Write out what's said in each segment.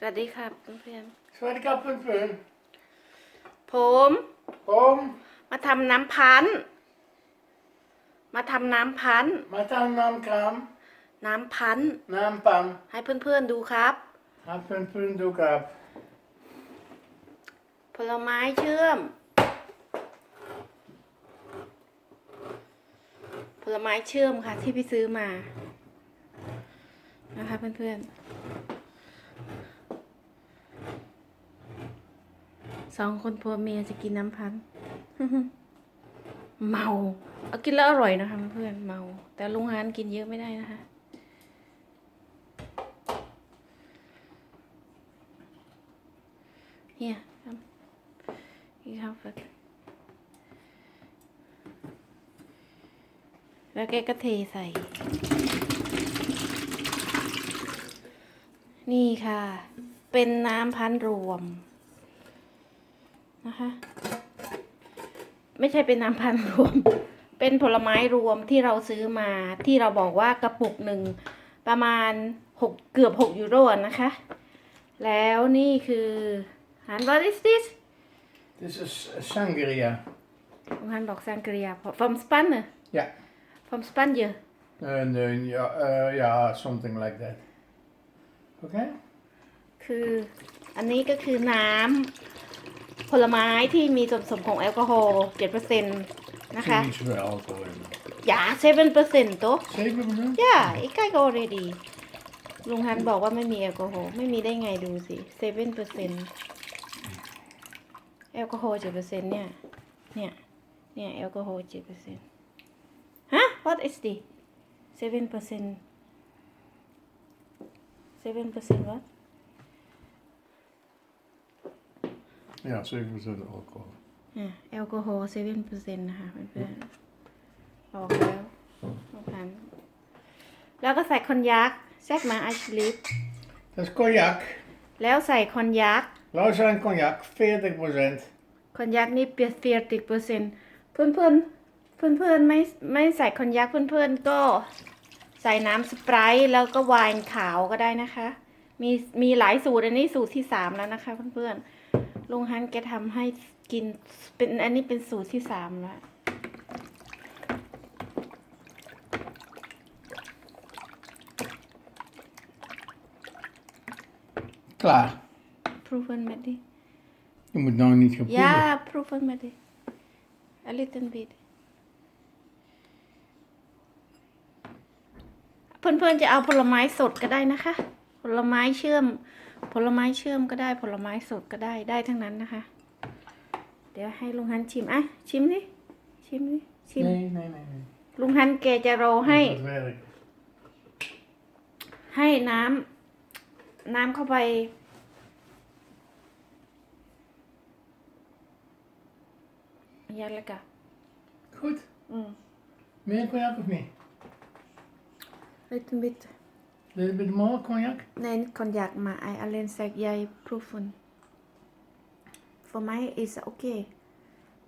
สวัสดีครับเพื่อนสวัสดีครับเพื่อนๆ ผมๆผมมาทำน้ำพันธุ์มาทำน้ำพันธุ์มาทำน้ำครามน้ำพันธุ์น้ำปังให้เพื่อนๆดูครับ ครับเพื่อนๆดูครับผลไม้เชื่อม ผลไม้เชื่อมค่ะที่พี่ซื้อมา นะคะเพื่อนๆ สองคนผัวเมียจะกินน้ำพัน เมาเอากินแล้วอร่อยนะคะเพื่อนเมา แต่ลุงฮานกินเยอะไม่ได้นะคะ Hier, komm. Ich hoffe. แล้วแกก็เทใส่ นี่ค่ะ เป็นน้ำพันรวม นะคะ ไม่ใช่เป็นน้ำพันธุ์รวม เป็นผลไม้รวมที่เราซื้อมาที่เราบอกว่ากระปุกหนึ่งประมาณหกเกือบหกยูโรนะคะ แล้วนี่คือ Han, what is this? Dit is sangria. ลุงฮันบอกซังกรีย from Spanje Ja. from Spanje Uh, nee, ja, uh, ja, something like that. Oké? คืออันนี้ก็คือน้ำ ผลไม้ที่มีส่วนผสมของแอลกอฮอล์7%นะคะ Niet zoveel alcohol in. อย่า7%ตัว 7%? ย่าอีกใกล้ก็ already ลุงฮันบอกว่าไม่มีแอลกอฮอล์ไม่มีได้ไงดูสิ7%แอลกอฮอล์7%เนี่ย เนี่ย เนี่ยแอลกอฮอล์7%ฮะ what is this 7% 7% what Ja, 7% alcohol. อะแอลกอฮอล์7%นะคะเพื่อนๆบอกแล้วลุงฮันแล้วก็ใส่คอนยักแซกมาไอชิลิป Dat is cognac. แล้วใส่คอนยัก Lausanne cognac, 40%. คอนยักนี่เปียเฟียติเปอร์เซ็นต์เพื่อนเพื่อนเพื่อนเพื่อนๆไม่ไม่ใส่คอนยักเพื่อนเพื่อนๆก็ใส่น้ำสไปรท์แล้วก็ไวน์ขาวก็ได้นะคะ มีมีหลายสูตรอันนี้สูตรที่สามแล้วนะคะเพื่อนเพื่อนๆ ลุงฮันแกทำให้กินเป็นอันนี้เป็นสูตรที่สามแล้ว Klaar. proeven met die Je moet nou niet gaan proeven. ย่า proeven met die a little bit เพื่อนๆจะเอาผลไม้สดก็ได้นะคะ ผลไม้เชื่อม ผลไม้เชื่อมก็ได้ผลไม้สดก็ได้ได้ทั้งนั้นนะคะ เดี๋ยวให้ลุงฮันชิมอะชิมดิชิมดิชิม Nee, nee, nee. nee. ลุงฮันแกจะรอให้ Dat werkt. ให้น้ำน้ำเข้าไปยัดแล้วกัน Goed. อืม Meer cognac of niet? little bit Little bit more cognac? Nee, niet cognac, maar hij alleen zegt jij proeven. Voor mij is het oké.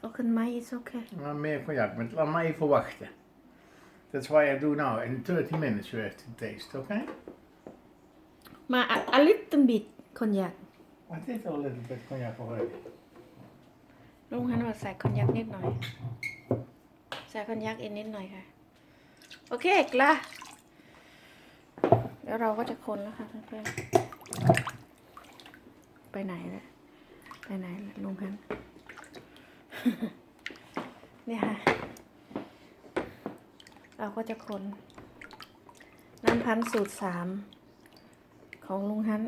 Volgens mij is het oké. Maar meer cognac. Maar laat maar even wachten. That's why I do now. In 30 minutes you have to taste, okay? Maar a, a little bit cognac. I did a little bit cognac already. ลุงฮันว่าใส่คอนยักนิดหน่อย ใส่คอนยักอีกนิดหน่อยค่ะ โอเคกละ เดี๋ยวเราก็จะคนแล้วค่ะเพื่อนๆไปไหนแล้วไปไหนแล้วลุงฮันเนี่ยค่ะ เราก็จะคนน้ำพันธุ์สูตรสามของลุงฮัน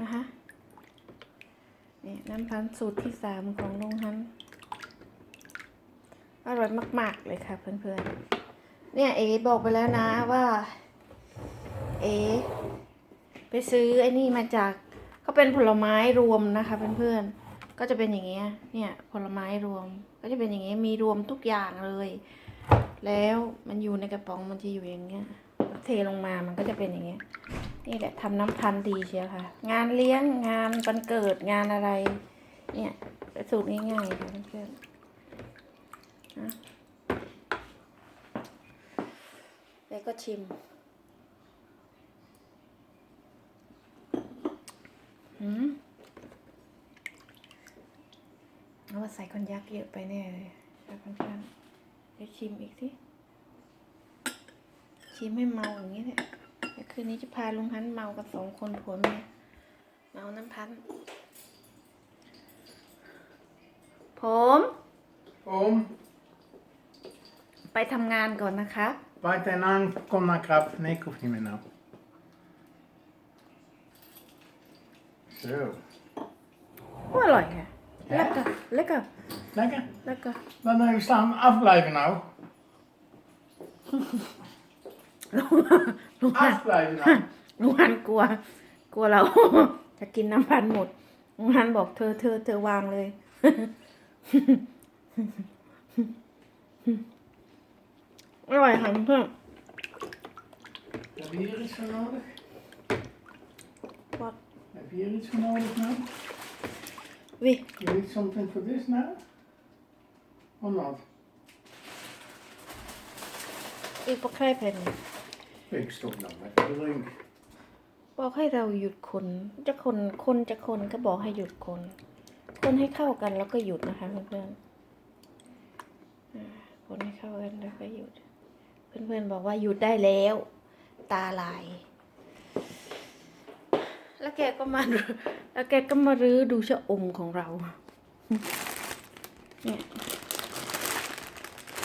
นะคะนี่น้ำพันธุ์สูตรที่สามของลุงฮันอร่อยมาก ๆ เลยค่ะเพื่อน ๆ เนี่ยเอ๋บอกไปแล้วนะว่า เอ๋ไปซื้อไอ้นี่มาจากก็เป็นผลไม้รวมนะคะเพื่อนๆ ก็จะเป็นอย่างเงี้ย เนี่ยผลไม้รวม ก็จะเป็นอย่างเงี้ยมีรวมทุกอย่างเลย แล้วมันอยู่ในกระป๋องมันจะอยู่อย่างเงี้ย เทลงมามันก็จะเป็นอย่างเงี้ย นี่แหละทำน้ำพันธุ์ดีเชียวค่ะ งานเลี้ยงงานวันเกิดงานอะไร เนี่ยสูตรง่ายๆค่ะเพื่อนๆ แล้วก็ชิม อืมเอาใส่คนยักษ์เยอะไปแน่เลยคัะเพื่อนๆเดี๋ยวชิมอีกสิชิมให้เมาอย่างนี้เดี๋ยวคืนนี้จะพาลุงพันเมากับสองคนผัวเมียเมาน้ำพันผม ผม ไปทำงานก่อนนะครับ Wacht en aan, kom naar krap. Nee, ik hoef niet meer nou. Zo. ว่าอร่อยค่ะแล้วก็แล้วก็ Lekker. แล้วก็ Dan even staan afblijven nou. ลุงพัน Afblijven nou. ลุงพันกลัว กลัวเรา จะกินน้ำพันหมดลุงพันบอกเธอเธอเธอวางเลย อร่อยค่ะเพื่อน Heb je hier iets voor nodig? Wat? Heb je hier iets voor nodig nou? วิ You need something for this now? Or not? อีกปะไข่แผ่น Ik stop nou met de drink. บอกให้เราหยุดคน จะคน คนจะคนก็บอกให้หยุดคน คนให้เข้ากันแล้วก็หยุดนะคะเพื่อนๆอ่าคนให้เข้ากันแล้วก็หยุด เพื่อนๆบอกว่าหยุดได้แล้ว ตาลาย แล้วแกก็มาแล้วแกก็มารื้อดูชะอมของเรา เนี่ย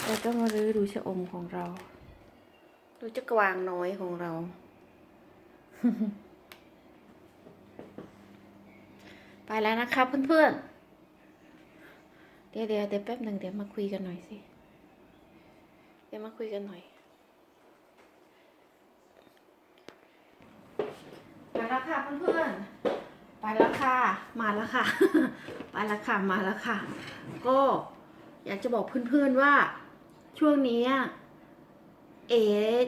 แกก็มารื้อดูชะอมของเรา ดูจะกวางน้อยของเราไปแล้วนะครับเพื่อนๆ เดี๋ยวเดี๋ยวเดี๋ยวแป๊บหนึ่งเดี๋ยวมาคุยกันหน่อยสิ เดี๋ยวมาคุยกันหน่อย ไป แล้วค่ะเพื่อนๆ ไปแล้วค่ะ มาแล้วค่ะ ไปแล้วค่ะ มาแล้วค่ะ ก็อยากจะบอกเพื่อนๆว่าช่วงนี้เอ๋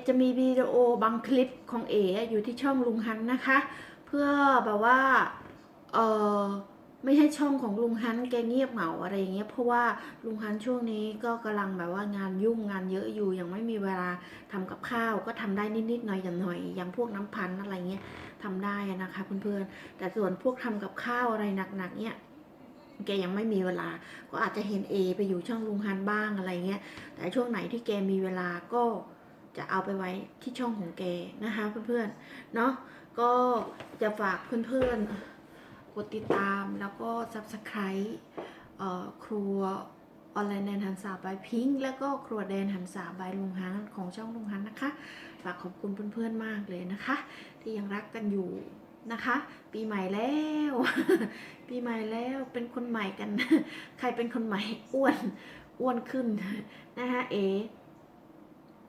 จะมีวิดีโอบางคลิปของเอ๋อยู่ที่ช่องลุงฮันนะคะ เพื่อแบบว่า เออ ไม่ใช่ช่องของลุงฮันแกเงียบเหงาอะไรอย่างเงี้ยเพราะว่าลุงฮันช่วงนี้ก็กำลังแบบว่างานยุ่งงานเยอะอยู่ยังไม่มีเวลาทำกับข้าวก็ทำได้นิดๆหน่อยอย่างหน่อยอย่างพวกน้ำพันอะไรเงี้ยทำได้นะคะเพื่อนๆแต่ส่วนพวกทำกับข้าวอะไรหนักๆเนี่ยแกยังไม่มีเวลา ก็อาจจะเห็นเอไปอยู่ช่องลุงฮันบ้างอะไรเงี้ย แต่ช่วงไหนที่แกมีเวลาก็จะเอาไปไว้ที่ช่องของแกนะคะเพื่อนๆ เนาะ ก็จะฝากเพื่อนๆ กดติดตามแล้วก็ subscribe ครัวออนไลน์แดนหันษาบายพิงค์แล้วก็ครัวแดนหันษาบายลุงฮันของช่องลุงฮันนะคะ ฝากขอบคุณเพื่อนๆมากเลยนะคะ ที่ยังรักกันอยู่นะคะ ปีใหม่แล้ว ปีใหม่แล้วเป็นคนใหม่กัน ใครเป็นคนใหม่อ้วนอ้วนขึ้นนะคะเอ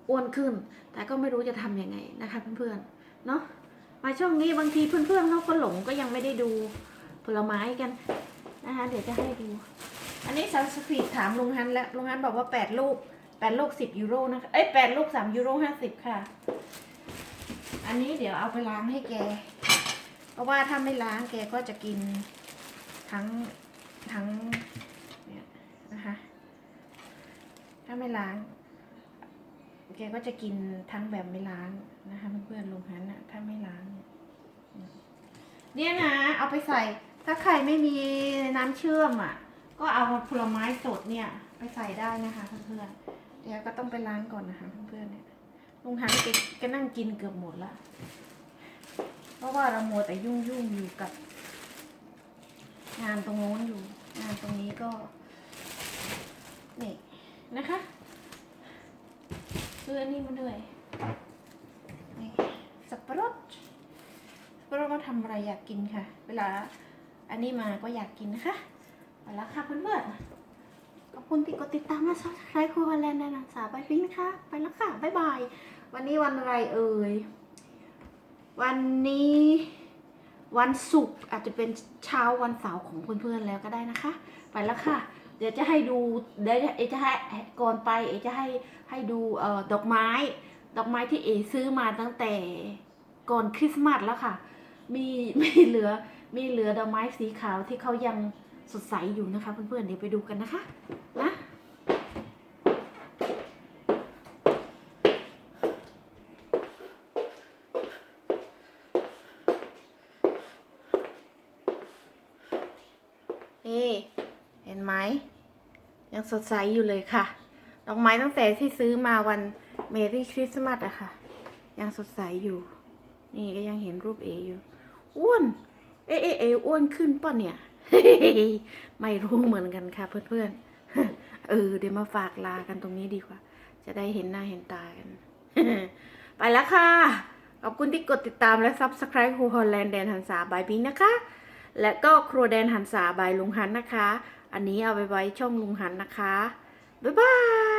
อ้วนขึ้น แต่ก็ไม่รู้จะทำยังไงนะคะเพื่อนๆเนาะมาช่วงนี้บางทีเพื่อนๆเขาก็หลงก็ยังไม่ได้ดู ผลไม้กันนะคะเดี๋ยวจะให้ดู อันนี้ซันสปีดถามลุงฮันแล้วลุงฮันบอกว่าแปดลูกแปดลูกสิบยูโรนะคะเอ้ยแปดลูกสามยูโรห้าสิบค่ะ อันนี้เดี๋ยวเอาไปล้างให้แก เพราะว่าถ้าไม่ล้างแกก็จะกินทั้งทั้งเนี่ยนะคะถ้าไม่ล้างแกก็จะกินทั้งแบบไม่ล้างนะคะเพื่อนๆลุงฮันนะถ้าไม่ล้างเนี่ยเนี่ยนะเอาไปใส่ ถ้าใครไม่มีน้ำเชื่อมอะ ก็เอาผลไม้สดเนี่ย ไปใส่ได้นะคะเพื่อนๆเดี๋ยวก็ต้องไปล้างก่อนนะคะเพื่อนๆเนี่ยลุงฮันแกแกนั่งกินเกือบหมดละเพราะว่าเราโมัวแต่ยุ่งยุ่งอยู่กับ งานตรงโน้นอยู่ งานตรงนี้ก็นี่นะคะซื้ออันนี้มาด้วยนี่สับปะรดสับปะรดมาทำอะไรอยากกินค่ะ เวลา อันนี้มาก็อยากกินนะคะไปแล้วค่ะเพื่อนๆขอบคุณที่กดติดตามและซับสไครต์ครัวแลนด์ในหนังสาวไปฟิงนะคะ ไปแล้วค่ะ บ๊ายบาย วันนี้วันอะไรเอ่ย วันนี้วันศุกร์อาจจะเป็นเช้าวันเสาร์ของเพื่อนๆแล้วก็ได้นะคะ ไปแล้วค่ะ เดี๋ยวจะให้ดูเดี๋ยวเอจะให้ก่อนไปเอจะให้ให้ดูเอ่อดอกไม้ ดอกไม้ที่เอซื้อมาตั้งแต่ก่อนคริสต์มาสแล้วค่ะ มีมีเหลือ มีเหลือดอกไม้สีขาวที่เขายังสดใสอยู่นะคะ เพื่อนๆเดี๋ยวไปดูกันนะคะนะนี่เห็นห็นไหมยังสดใสอยู่เลยค่ะ ดอกไม้ตั้งแต่ที่ซื้อมาวันเมรี่คริสต์มาสอะค่ะ ยังสดใสอยู่ นี่ก็ยังเห็นรูปเออยู่ อ้วน เอะเอเอะอ้วนขึ้นป่ะเนี่ยไม่รู้เหมือนกันค่ะ เพื่อนๆ เออ เดี๋ยวมาฝากลากันตรงนี้ดีกว่า จะได้เห็นหน้าเห็นตากัน ไปแล้วค่ะ ขอบคุณที่กดติดตามและ Subscribe ครูฮอลแลนด์แดนหันษาบายบิงนะคะ และก็ครัวแดนหันษาบายลุงหันนะคะ อันนี้เอาไปไว้ช่องลุงหันนะคะ บ๊ายบาย